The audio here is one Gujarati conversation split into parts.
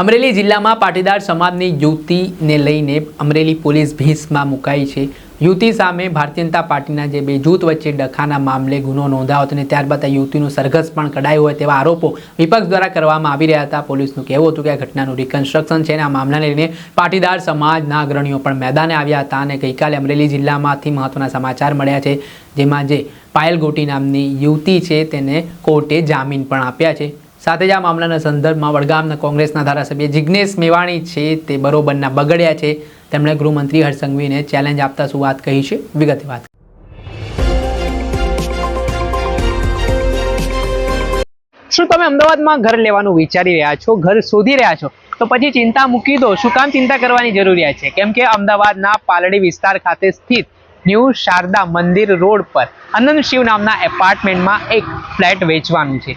અમરેલી જિલ્લામાં પાટીદાર સમાજની યુવતીને લઈને અમરેલી પોલીસ ભીંસમાં મુકાઈ છે. યુવતી સામે ભારતીય જનતા પાર્ટીના જે બે જૂથ વચ્ચે ડખાના મામલે ગુનો નોંધાયો હતો અને ત્યારબાદ આ યુવતીનું સરઘસ પણ કઢાયું હોય તેવા આરોપો વિપક્ષ દ્વારા કરવામાં આવી રહ્યા હતા. પોલીસનું કહેવું હતું કે આ ઘટનાનું રિકન્સ્ટ્રક્શન છે અને આ મામલાને લઈને પાટીદાર સમાજના અગ્રણીઓ પણ મેદાને આવ્યા હતા અને ગઈકાલે અમરેલી જિલ્લામાંથી મહત્વના સમાચાર મળ્યા છે. જેમાં જે પાયલ ગોટી નામની યુવતી છે તેને કોર્ટે જામીન પણ આપ્યા છે. સાથે જ આ મામલાના સંદર્ભમાં વડગામના કોંગ્રેસના ધારાસભ્ય જિજ્ઞેશ મેવાણી છે તે બરોબરના બગડ્યા છે. તેમણે ગૃહમંત્રી હરસંઘવીને સંઘવીને ચેલેન્જ આપતા શું વાત કહી છે? વિગતે વાત. શું તમે અમદાવાદમાં ઘર લેવાનું વિચારી રહ્યા છો? ઘર શોધી રહ્યા છો? તો પછી ચિંતા મૂકી દો. શું કામ ચિંતા કરવાની જરૂરિયાત છે? કેમ કે અમદાવાદના પાલડી વિસ્તાર ખાતે સ્થિત ન્યૂ શારદા મંદિર રોડ પર અનંત શિવ નામના એપાર્ટમેન્ટમાં એક ફ્લેટ વેચવાનું છે.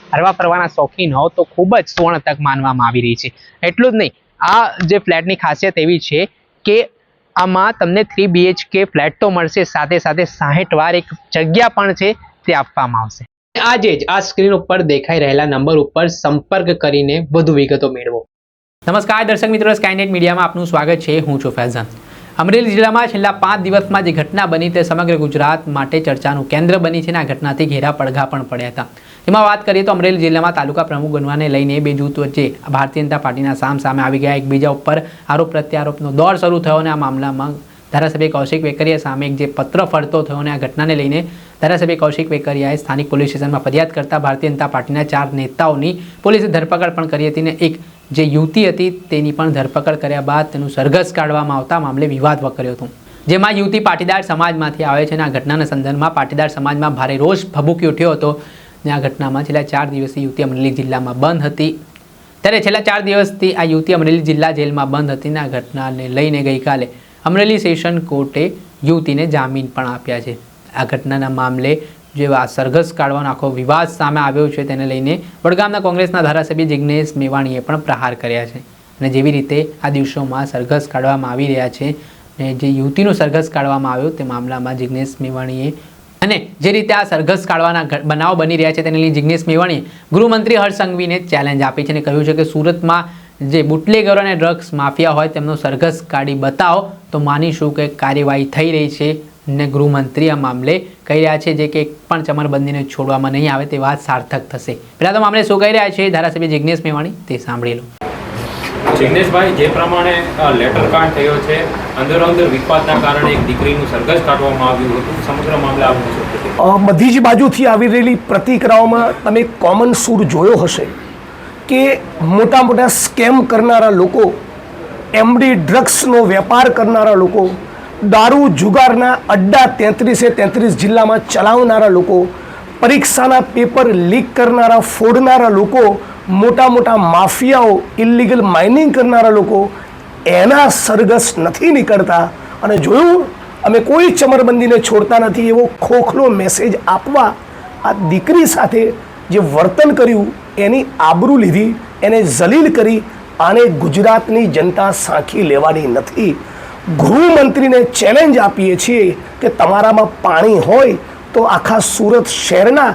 હરવા ફરવાના શોખીન હો તો ખૂબ જ સુવર્ણ તક માનવામાં આવી રહી છે. એટલું જ નહીં, આ જે ફ્લેટની ખાસિયત એવી છે કે આમાં તમને થ્રી બીએચકે ફ્લેટ તો મળશે, સાથે સાથે સાહીઠ વાર એક જગ્યા પણ છે, તે આપવામાં આવશે. આજે જ આ સ્ક્રીન ઉપર દેખાઈ રહેલા નંબર ઉપર સંપર્ક કરીને વધુ વિગતો મેળવો. નમસ્કાર, દર્શક મિત્રો સ્કાયનેટ મીડિયામાં આપનું સ્વાગત છે. હું છું ફૈઝાન. અમરેલી જિલ્લામાં છેલ્લા પાંચ દિવસમાં જે ઘટના બની તે સમગ્ર ગુજરાત માટે ચર્ચાનું કેન્દ્ર બની છે અને આ ઘટનાથી ઘેરા પડઘા પણ પડ્યા હતા. તેમાં વાત કરીએ તો અમરેલી જિલ્લામાં તાલુકા પ્રમુખ બનવાને લઈને બે જૂથ વચ્ચે ભારતીય જનતા પાર્ટીના સામ સામે આવી ગયા. એકબીજા ઉપર આરોપ પ્રત્યારોપનો દોર શરૂ થયો અને આ મામલામાં ધારાસભ્ય કૌશિક વેકરિયા સામે એક જે પત્ર ફરતો થયો અને આ ઘટનાને લઈને ધારાસભ્ય કૌશિક વેકરિયાએ સ્થાનિક પોલીસ સ્ટેશનમાં ફરિયાદ કરતા ભારતીય જનતા પાર્ટીના ચાર નેતાઓની પોલીસે ધરપકડ પણ કરી હતી અને એક જે યુવતી હતી તેની પણ ધરપકડ કર્યા બાદ તેનું સરઘસ કાઢવામાં આવતા મામલે વિવાદ વકર્યો હતો. જેમાં યુવતી પાટીદાર સમાજમાંથી આવે છે અને આ ઘટનાના સંદર્ભમાં પાટીદાર સમાજમાં ભારે રોષ ભભૂકી ઉઠ્યો હતો અને આ ઘટનામાં છેલ્લા ચાર દિવસથી યુવતી અમરેલી જિલ્લામાં બંધ હતી. ત્યારે છેલ્લા ચાર દિવસથી આ યુવતી અમરેલી જિલ્લા જેલમાં બંધ હતી અને આ ઘટનાને લઈને ગઈકાલે અમરેલી સેશન કોર્ટે યુવતીને જામીન પણ આપ્યા છે. આ ઘટનાના મામલે જે આ સરઘસ કાઢવાનો આખો વિવાદ સામે આવ્યો છે તેને લઈને વડગામના કોંગ્રેસના ધારાસભ્ય જિજ્ઞેશ મેવાણીએ પણ પ્રહાર કર્યા છે. અને જેવી રીતે આ દિવસોમાં સરઘસ કાઢવામાં આવી રહ્યા છે અને જે યુવતીનો સરઘસ કાઢવામાં આવ્યો તે મામલામાં જિજ્ઞેશ મેવાણીએ અને જે રીતે આ સરઘસ કાઢવાના બનાવ બની રહ્યા છે તેને લઈને જિજ્ઞેશ મેવાણીએ ગૃહમંત્રી હર્ષ સંઘવીને ચેલેન્જ આપી છે અને કહ્યું છે કે સુરતમાં જે બુટલેગરો અને ડ્રગ્સ માફિયા હોય તેમનો સરઘસ કાઢી બતાવો તો માનીશું કે કાર્યવાહી થઈ રહી છે. ને ગૃહમંત્રી આ મામલે કહી રહ્યા છે જે કે પણ ચમરબંધીને છોડવામાં નહીં આવે તે વાત સાર્થક થશે. પહેલાં તો મામલે શું કહી રહ્યા છે? ધારાસભ્ય જિજ્ઞેશ મેવાણી તે સાંભળી લો. જિગ્નેશભાઈ જે પ્રમાણે લેટર કાર્ડ થયો છે અંદરો અંદર વિવાદના કારણે એક દીકરીનું સરઘસ કાઢવામાં આવ્યું હતું. સમગ્ર મામલે આવું બધી જ બાજુથી આવી રહેલી પ્રતિક્રિયાઓમાં તમે કોમન સૂર જોયો હશે કે મોટા મોટા સ્કેમ કરનારા લોકો એમડી ડ્રગ્સનો વેપાર કરનારા લોકો દારૂ જુગારના અડ્ડા તેત્રીસે તેત્રીસ જિલ્લામાં ચલાવનારા લોકો, પરીક્ષાના પેપર લીક કરનારા, ફોડનારા લોકો, મોટા મોટા માફિયાઓ ઇલિગલ માઇનિંગ કરનારા લોકો, એના સરઘસ નથી નીકળતા. અને જોયું, અમે કોઈ ચમરબંધીને છોડતા નથી એવો ખોખલો મેસેજ આપવા આ દીકરી સાથે જે વર્તન કર્યું, એની આબરૂ લીધી, એને જલીલ કરી, આને ગુજરાતની જનતા સાંખી લેવાની નથી. ગૃહમંત્રીને ચેલેન્જ આપીએ છીએ કે તમારામાં પાણી હોય તો આખા સુરત શહેરના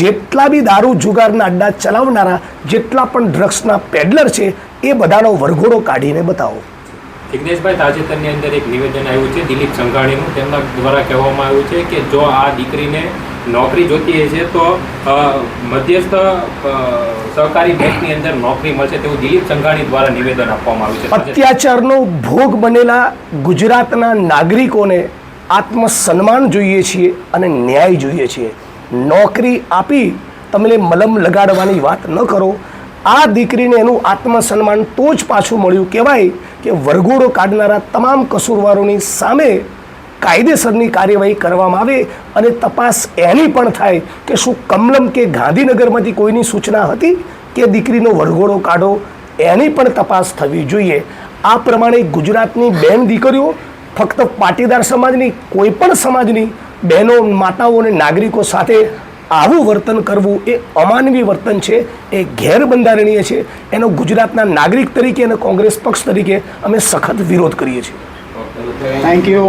જેટલા બી દારૂ જુગારના અડ્ડા ચલાવનારા, જેટલા પણ ડ્રગ્સના પેડલર છે, એ બધાનો વરઘોડો કાઢીને બતાવો. જિગ્નેશભાઈ, તાજેતરની અંદર એક નિવેદન આવ્યું છે, દિલીપ સંઘાણીનું. તેમના દ્વારા કહેવામાં આવ્યું છે કે જો આ દીકરીને નોકરી જોતી છે તો મધ્યસ્થ સહકારી બેંકની અંદર નોકરી મળશે તેવું દિલીપ સંઘાણી દ્વારા નિવેદન આપવામાં આવ્યું છે. અત્યાચારનો ભોગ બનેલા ગુજરાતના નાગરિકોને આત્મસન્માન જોઈએ છીએ અને ન્યાય જોઈએ છીએ. નોકરી આપી તમને મલમ લગાડવાની વાત ન કરો. આ દીકરીને એનું આત્મસન્માન તો જ પાછું મળ્યું. કહેવાય કે વરઘોડો કાઢનારા તમામ કસૂરવારોની સામે કાયદેસરની કાર્યવાહી કરવામાં આવે અને તપાસ એની પણ થાય કે શું કમલમ કે ગાંધીનગરમાંથી કોઈની સૂચના હતી કે દીકરીનો વરઘોડો કાઢો એની પણ તપાસ થવી જોઈએ. આ પ્રમાણે ગુજરાતની બેન દીકરીઓ, ફક્ત પાટીદાર સમાજની, કોઈ પણ સમાજની બહેનો, માતાઓ અને નાગરિકો સાથે આવું વર્તન કરવું એ અમાનવી વર્તન છે, એ ગેરબંધારણીય છે. એનો ગુજરાતના નાગરિક તરીકે અને કોંગ્રેસ પક્ષ તરીકે અમે સખત વિરોધ કરીએ છીએ. થેન્ક યુ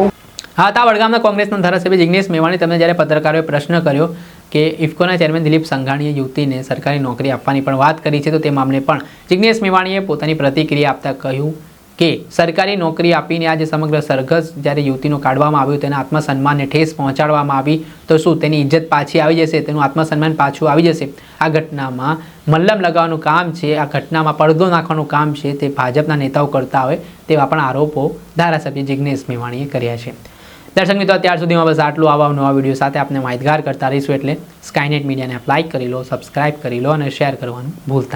હા, તા વડગામના કોંગ્રેસના ધારાસભ્ય જિગ્નેશ મેવાણી તમને જ્યારે પત્રકારોએ પ્રશ્ન કર્યો કે ઇફકોના ચેરમેન દિલીપ સંઘાણીએ યુવતીને સરકારી નોકરી આપવાની પણ વાત કરી છે, તો તે મામલે પણ જિગ્નેશ મેવાણીએ પોતાની પ્રતિક્રિયા આપતા કહ્યું કે સરકારી નોકરી આપીને આજે સમગ્ર સરઘસ જ્યારે યુવતીનું કાઢવામાં આવ્યું, તેના આત્મસન્માનને ઠેસ પહોંચાડવામાં આવી, તો શું તેની ઇજ્જત પાછી આવી જશે? તેનું આત્મસન્માન પાછું આવી જશે? આ ઘટનામાં મલ્લમ લગાવવાનું કામ છે, આ ઘટનામાં પડદો નાખવાનું કામ છે તે ભાજપના નેતાઓ કરતા હોય તેવા પણ આરોપો ધારાસભ્ય જિગ્નેશ મેવાણીએ કર્યા છે. દર્શક મિત્રો, અત્યાર સુધીમાં બસ આટલું આવા નવા વીડિયો સાથે આપણે માહિતગાર કરતા રહીશું એટલે સ્કાયનેટ મીડિયાને આપ લાઇક કરી લો સબસ્ક્રાઇબ કરી લો અને શેર કરવાનું ભૂલતા.